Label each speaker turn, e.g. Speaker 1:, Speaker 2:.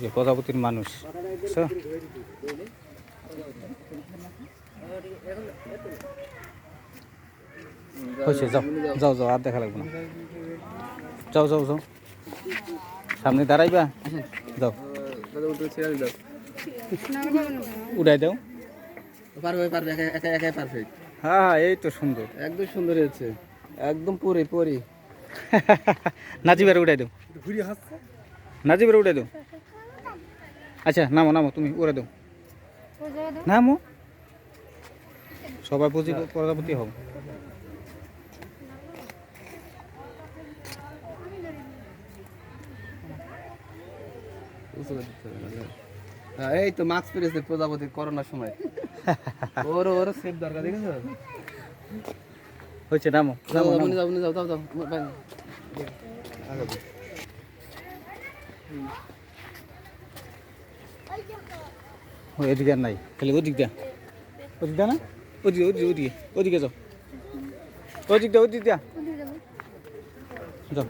Speaker 1: যে প্রজাপতির মানুষ? হয়েছে, যাও যাও যাও, আর দেখা লাগবে না। যাও যাও যাও। সামনে দাঁড়াইবা? যাও। উড়াই দাও।
Speaker 2: পারবে পারবে একা একাই পারফেক্ট
Speaker 1: হ্যাঁ হ্যাঁ এই তো সুন্দর।
Speaker 2: একদম সুন্দর হয়েছে একদম পরে পরে।
Speaker 1: নাজিবের উড়াই দাও। নাজিবের উড়াই দাও। আচ্ছা নামো নামো তুমি উড়ে দাও। নামো। সবাই পুঁজি প্রজাপতি হও।
Speaker 2: হ্যাঁ, এই তো মাস্ক পেরেছে প্রজাপতি করোনার সময়। ওর ওর সেফ দরকার দেখেছ?
Speaker 1: হয়েছে নামো
Speaker 2: যাও
Speaker 1: নামো
Speaker 2: যাও
Speaker 1: নামো।
Speaker 2: যাও যাও যাও যাও ভাই। আগাবে।
Speaker 1: ও এদিকে নাই। খালি ওদিক দিয়া। ওদিক দিয়া না? ওদিকে ওদিকে ওদিকে ওদিকে যাও। ওদিক দিয়া ওদিক দিয়া। যাও।